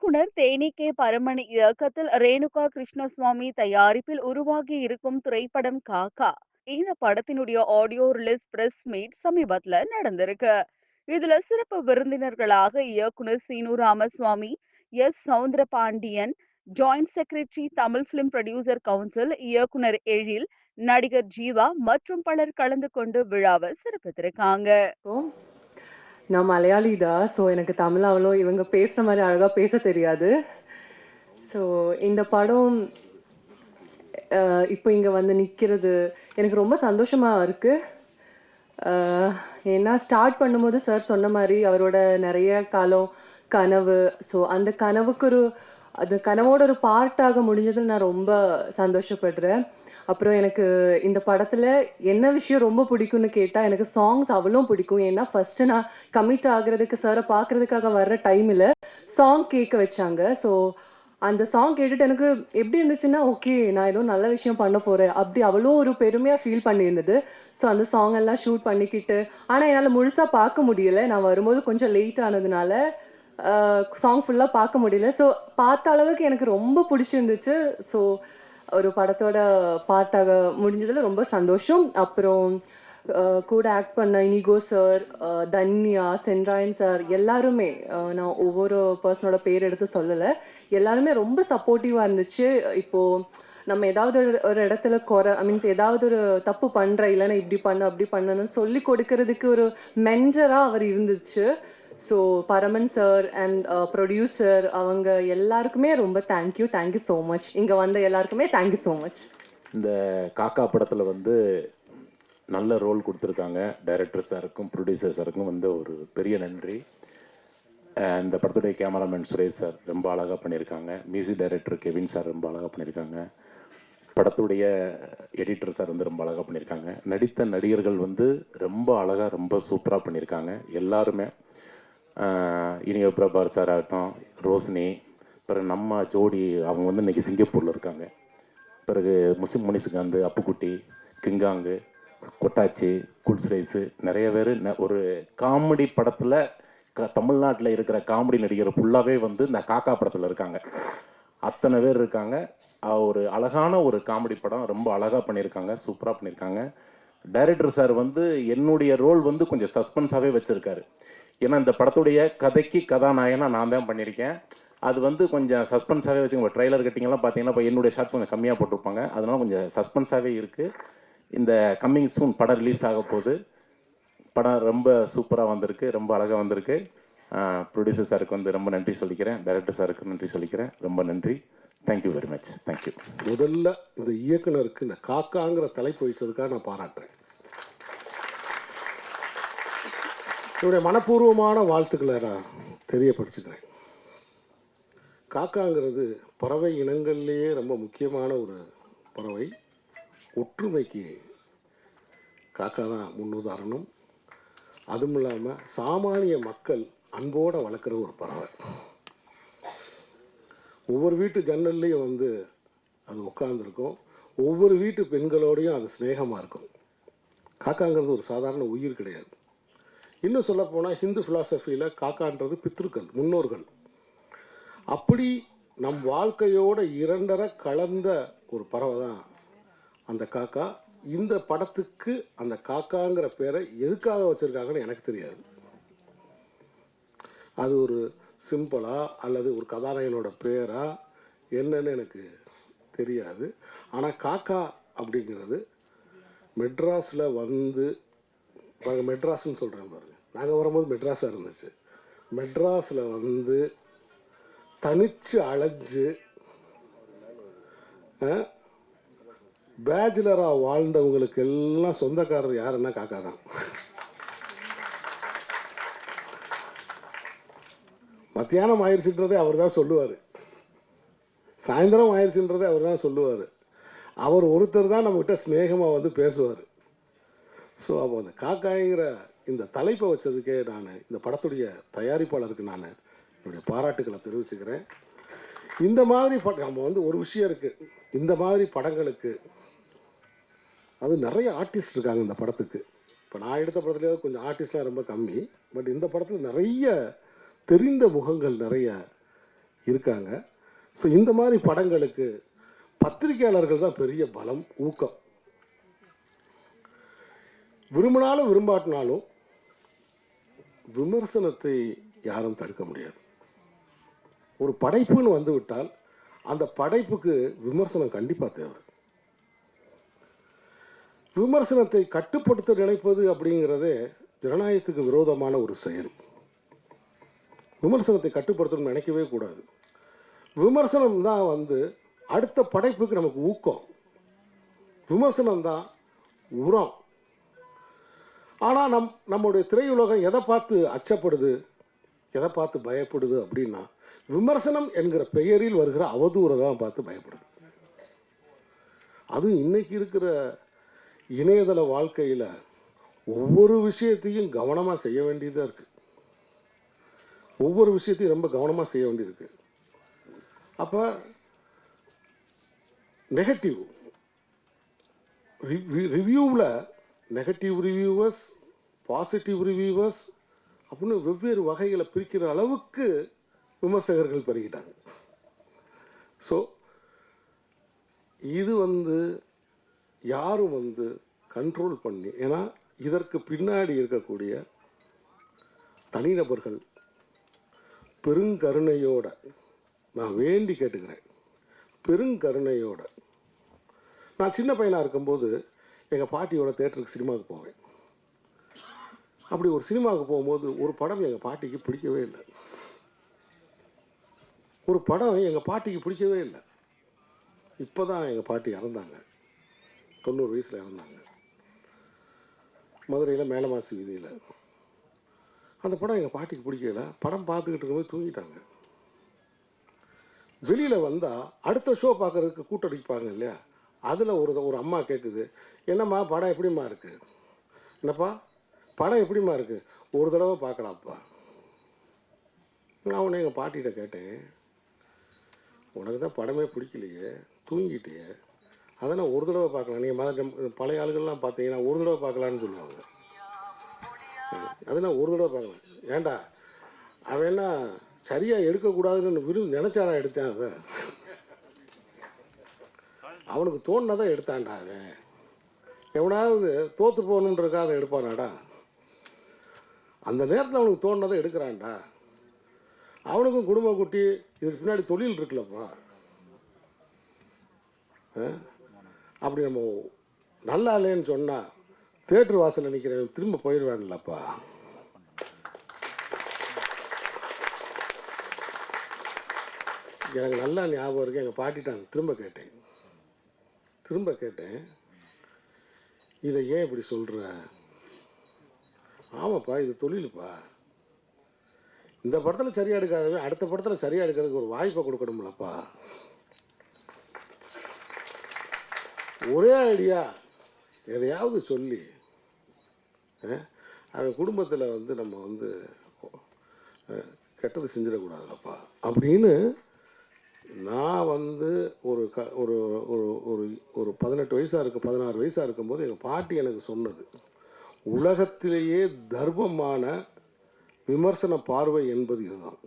இயக்குனர் தேனி கே பரமணி இயக்கத்தில் ரேணுகா கிருஷ்ணசுவாமி தயாரிப்பில் உருவாகி இருக்கும் திரைப்படம் காக்கா. இந்த படத்தினுடைய ஆடியோ ரிலீஸ் பிரஸ் மீட் சமீபத்துல நடந்திருக்கு. இதுல சிறப்பு விருந்தினர்களாக இயக்குனர் Seenu Ramaswamy S. Soundara Pandian joint secretary Tamil film producer council இயக்குனர் எழில் நடிகர் ஜீவா மற்றும் பலர் கலந்து கொண்டு விழாவை சிறப்பித்திருக்காங்க. நான் மலையாளி தான். ஸோ எனக்கு தமிழ் அவ்வளோ இவங்க பேசுகிற மாதிரி அழகாக பேச தெரியாது. ஸோ இந்த படம் இப்போ இங்கே வந்து நிற்கிறது எனக்கு ரொம்ப சந்தோஷமாக இருக்குது ஏன்னா ஸ்டார்ட் பண்ணும்போது சார் சொன்ன மாதிரி அவரோட நிறைய காலம் கனவு. ஸோ அந்த கனவுக்கு ஒரு அது கனவோட ஒரு பார்ட்டாக முடிஞ்சதில் நான் ரொம்ப சந்தோஷப்படுறேன். அப்புறம் எனக்கு இந்த படத்தில் என்ன விஷயம் ரொம்ப பிடிக்கும்னு கேட்டால் எனக்கு சாங்ஸ் அவ்வளோ பிடிக்கும். ஏன்னா ஃபஸ்ட்டு நான் கமிட் ஆகிறதுக்கு சாரை பார்க்குறதுக்காக வர்ற டைமில் சாங் கேட்க வச்சாங்க. ஸோ அந்த சாங் கேட்டுட்டு எனக்கு எப்படி இருந்துச்சுன்னா ஓகே நான் ஏதோ நல்ல விஷயம் பண்ண போகிறேன் அப்படி அவ்வளோ ஒரு பெருமையாக ஃபீல் பண்ணியிருந்தது. ஸோ அந்த சாங் எல்லாம் ஷூட் பண்ணிக்கிட்டு ஆனால் என்னால் முழுசாக பார்க்க முடியல. நான் வரும்போது கொஞ்சம் லேட் ஆனதுனால சாங் ஃபுல்லாக பார்க்க முடியல. ஸோ பார்த்த அளவுக்கு எனக்கு ரொம்ப பிடிச்சிருந்துச்சு. ஸோ ஒரு படத்தோட பாட்டாக முடிஞ்சதில் ரொம்ப சந்தோஷம். அப்புறம் கூட ஆக்ட் பண்ண இனிகோ சார் தன்யா சென்ராயன் சார் எல்லாருமே நான் ஒவ்வொரு பர்சனோட பேர் எடுத்து சொல்லலை. எல்லாருமே ரொம்ப சப்போர்ட்டிவாக இருந்துச்சு. இப்போது நம்ம ஏதாவது ஒரு ஒரு இடத்துல குறை ஐ மீன்ஸ் ஏதாவது ஒரு தப்பு பண்ணுற இல்லைன்னா இப்படி பண்ணு அப்படி பண்ணணும்னு சொல்லி கொடுக்கறதுக்கு ஒரு மென்டராக அவர் இருந்துச்சு. So Paraman sir and producer அவங்க எல்லாருக்குமே ரொம்ப தேங்க்யூ தேங்க்யூ ஸோ மச் இங்கே வந்த எல்லாருக்குமே தேங்க்யூ ஸோ மச் இந்த காக்கா படத்தில் வந்து நல்ல ரோல் கொடுத்துருக்காங்க. டைரக்டர் சாருக்கும் ப்ரொடியூசர் சாருக்கும் வந்து ஒரு பெரிய நன்றி. இந்த படத்துடைய கேமராமேன் சுரேஷ் சார் ரொம்ப அழகாக பண்ணியிருக்காங்க. மியூசிக் டைரக்டர் கெவின் சார் ரொம்ப அழகாக பண்ணியிருக்காங்க. படத்துடைய எடிட்டர் சார் வந்து ரொம்ப அழகாக பண்ணியிருக்காங்க. நடித்த நடிகர்கள் வந்து ரொம்ப அழகாக ரொம்ப சூப்பராக பண்ணியிருக்காங்க. எல்லாருமே இனிய பிரபார் சார் ஆகட்டும் ரோஷினி பிறகு நம்ம ஜோடி அவங்க வந்து இன்றைக்கி சிங்கப்பூரில் இருக்காங்க. பிறகு Muslim Munishkanth Appukutty King Kong Kottachi குல்ஸ் ரைஸு நிறைய பேர் ஒரு காமெடி படத்தில் க தமிழ்நாட்டில் இருக்கிற காமெடி நடிகர் ஃபுல்லாகவே வந்து இந்த காக்கா படத்தில் இருக்காங்க. அத்தனை பேர் இருக்காங்க. ஒரு அழகான ஒரு காமெடி படம் ரொம்ப அழகாக பண்ணியிருக்காங்க சூப்பராக பண்ணியிருக்காங்க. டைரக்டர் சார் வந்து என்னுடைய ரோல் வந்து கொஞ்சம் சஸ்பென்ஸாகவே வச்சுருக்காரு. ஏன்னா இந்த படத்துடைய கதைக்கு கதாநாயகனா நான் தான் பண்ணியிருக்கேன். அது வந்து கொஞ்சம் சஸ்பென்ஸாகவே வச்சுக்கோங்க. ட்ரைலர் கட்டிங்கெல்லாம் பார்த்தீங்கன்னா இப்போ என்னுடைய ஷார்ட்ஸ் கொஞ்சம் கம்மியாக போட்டிருப்பாங்க. அதனால கொஞ்சம் சஸ்பென்ஸாகவே இருக்குது இந்த கம்மிங் சூன் படம் ரிலீஸ் ஆக போகுது. படம் ரொம்ப சூப்பராக வந்திருக்கு. ரொம்ப அழகாக வந்திருக்கு. ப்ரொடியூசர் சாருக்கு வந்து ரொம்ப நன்றி சொல்லிக்கிறேன். டைரக்டர் சாருக்கு நன்றி சொல்லிக்கிறேன். ரொம்ப நன்றி. தேங்க்யூ வெரி மச் தேங்க்யூ முதல்ல இந்த இயக்குனருக்கு இந்த காக்காங்கிற தலைப்பு வச்சதுக்காக நான் பாராட்டுறேன். என்னுடைய மனப்பூர்வமான வாழ்த்துக்களை நான் தெரியப்படுத்திக்கிறேன். காக்காங்கிறது பறவை இனங்கள்லேயே ரொம்ப முக்கியமான ஒரு பறவை. ஒற்றுமைக்கு காக்கா தான் முன்னுதாரணம் அதுவும் இல்லாமல் சாமானிய மக்கள் அன்போடு வளர்க்குற ஒரு பறவை. ஒவ்வொரு வீட்டு ஜன்னல்லையும் வந்து அது உட்காந்துருக்கும் ஒவ்வொரு வீட்டு பெண்களோடையும் அது சிநேகமாக இருக்கும். காக்காங்கிறது ஒரு சாதாரண உயிர் கிடையாது. இன்னும் சொல்லப்போனால் ஹிந்து ஃபிலாசபியில் காக்கான்றது பித்ருக்கள் முன்னோர்கள். அப்படி நம் வாழ்க்கையோட இரண்டரை கலந்த ஒரு பறவை தான் அந்த காக்கா. இந்த படத்துக்கு அந்த காக்காங்கிற பேரை எதுக்காக வச்சுருக்காங்கன்னு எனக்கு தெரியாது. அது ஒரு சிம்பிளா அல்லது ஒரு கதாநாயகனோட பேரா என்னன்னு எனக்கு தெரியாது. ஆனால் காக்கா அப்படிங்கிறது மெட்ராஸில் வந்து பாருங்க மெட்ராஸ்ன்னு சொல்கிறேன் பாருங்க. நாங்கள் வரும்போது மெட்ராஸாக இருந்துச்சு. மெட்ராஸில் வந்து தனிச்சு அலைஞ்சு பேச்சுலராக வாழ்ந்தவங்களுக்கு எல்லாம் சொந்தக்காரர் யாருன்னா காக்கா தான். மத்தியானம் ஆயிடுச்சுன்றதே அவர் தான் சொல்லுவார். சாயந்தரம் ஆயிடுச்சுன்றதே அவர் தான் சொல்லுவார். அவர் ஒருத்தர் தான் நம்மகிட்ட ஸ்நேகமாக வந்து பேசுவார். ஸோ அப்போ அந்த காக்காய்ங்கிற இந்த தலைப்பை வச்சதுக்கே நான் இந்த படத்துடைய தயாரிப்பாளருக்கு நான் என்னுடைய பாராட்டுக்களை தெரிவிச்சுக்கிறேன். இந்த மாதிரி படம் நம்ம வந்து ஒரு விஷயம் இருக்குது இந்த மாதிரி படங்களுக்கு அது நிறைய ஆர்டிஸ்ட் இருக்காங்க இந்த படத்துக்கு. இப்போ நான் எடுத்த படத்துலேயாவது கொஞ்சம் ஆர்டிஸ்ட்லாம் ரொம்ப கம்மி. பட் இந்த படத்தில் நிறைய தெரிந்த முகங்கள் நிறைய இருக்காங்க. ஸோ இந்த மாதிரி படங்களுக்கு பத்திரிகையாளர்கள் தான் பெரிய பலம் ஊக்கம். விரும்பினாலும் விரும்பாட்டினாலும் விமர்சனத்தை யாரும் தடுக்க முடியாது. ஒரு படைப்புன்னு வந்துவிட்டால் அந்த படைப்புக்கு விமர்சனம் கண்டிப்பாக தேவை. விமர்சனத்தை கட்டுப்படுத்த நினைப்பது அப்படிங்கிறதே ஜனநாயகத்துக்கு விரோதமான ஒரு செயல். விமர்சனத்தை கட்டுப்படுத்தணும்னு நினைக்கவே கூடாது. விமர்சனம் தான் வந்து அடுத்த படைப்புக்கு நமக்கு ஊக்கம். விமர்சனம் தான் உரம். ஆனால் நம் நம்முடைய திரையுலகம் எதை பார்த்து அச்சப்படுது எதை பார்த்து பயப்படுது அப்படின்னா விமர்சனம் என்கிற பெயரில் வருகிற அவதூறை தான் பார்த்து பயப்படுது. அதுவும் இன்றைக்கி இருக்கிற இணையதள வாழ்க்கையில் ஒவ்வொரு விஷயத்தையும் கவனமாக செய்ய வேண்டியதாக இருக்குது ஒவ்வொரு விஷயத்தையும் ரொம்ப கவனமாக செய்ய வேண்டியிருக்கு. அப்போ நெகட்டிவ் ரிவ்யூவில் நெகட்டிவ் ரிவ்யூவர்ஸ் பாசிட்டிவ் ரிவ்யூவர்ஸ் அப்படின்னு வெவ்வேறு வகைகளை பிரிக்கிற அளவுக்கு விமர்சகர்கள் பெருகிட்டாங்க. ஸோ இது வந்து யாரும் வந்து கண்ட்ரோல் பண்ணி ஏன்னா இதற்கு பின்னாடி இருக்கக்கூடிய தனிநபர்கள் பெருங்கருணையோட நான் வேண்டி கேட்டுக்கிறேன். பெருங்கருணையோட. நான் சின்ன பையனாக இருக்கும்போது எங்கள் பாட்டியோட தேட்டருக்கு சினிமாவுக்கு போவேன். அப்படி ஒரு சினிமாவுக்கு போகும்போது ஒரு படம் எங்கள் பாட்டிக்கு பிடிக்கவே இல்லை. ஒரு படம் எங்கள் பாட்டிக்கு பிடிக்கவே இல்லை. இப்போ தான் எங்கள் பாட்டி இறந்தாங்க. தொண்ணூறு வயசில் இறந்தாங்க. மதுரையில் மேலமாசி வீதியில். அந்த படம் எங்கள் பாட்டிக்கு பிடிக்கல. படம் பார்த்துக்கிட்டு இருக்கும்போது தூங்கிட்டாங்க. வெளியில் வந்தால் அடுத்த ஷோ பார்க்குறதுக்கு கூட்டடிப்பாங்க இல்லையா? அதில் ஒரு ஒரு அம்மா கேட்குது என்னம்மா படம் எப்படிம்மா இருக்குது என்னப்பா படம் எப்படிம்மா இருக்குது ஒரு தடவை பார்க்கலாம்ப்பா நான் உன்னை எங்கள் பாட்டிகிட்ட கேட்டேன் உனக்கு தான் படமே பிடிக்கலையே தூங்கிட்டியே அதை நான் ஒரு தடவை பார்க்கலாம் நீங்கள் மத பழைய ஆளுகள்லாம் பார்த்தீங்கன்னா ஒரு தடவை பார்க்கலான்னு சொல்லுவாங்க. அது நான் ஒரு தடவை பார்க்கலாம் ஏண்டா அவன் என்ன சரியாக எடுக்கக்கூடாதுன்னு விரும்பி நினச்சாரா எடுத்தேன் அதை அவனுக்கு தோணுனதை எடுத்தான்டா அவன். எவனாவது தோற்று போகணுன்றக்காக அதை எடுப்பானாடா. அந்த நேரத்தில் அவனுக்கு தோணுனதை எடுக்கிறான்டா. அவனுக்கும் குடும்ப குட்டி இதுக்கு பின்னாடி தொழில் இருக்குல்லப்பா. ஆ? அப்படி நம்ம நல்லா இல்லைன்னு சொன்னால் தேட்டர் வாசலில் நிற்கிறவன் திரும்ப போயிடுவான்லப்பா எனக்கு நல்லா ஞாபகம் இருக்கு. எங்கள் பாட்டிட்டாங்க திரும்ப கேட்டேன். திரும்ப கேட்டேன். இதை ஏன் இப்படி சொல்கிற ஆமாப்பா இது தொழிலுப்பா. இந்த படத்தில் சரியாக எடுக்காதவன் அடுத்த படத்தில் சரியாக எடுக்கிறதுக்கு ஒரு வாய்ப்பை கொடுக்கணும்லப்பா. ஒரே ஐடியா எதையாவது சொல்லி அவன் குடும்பத்தில் வந்து நம்ம வந்து கெட்டது செஞ்சிடக்கூடாதுலப்பா. அப்படின்னு நான் வந்து க ஒரு ஒரு ஒரு ஒரு பதினெட்டு வயசாக இருக்கும் பதினாறு வயசாக இருக்கும்போது எங்கள் பாட்டி எனக்கு சொன்னது உலகத்திலேயே தர்மமான விமர்சன பார்வை என்பது இதுதான்.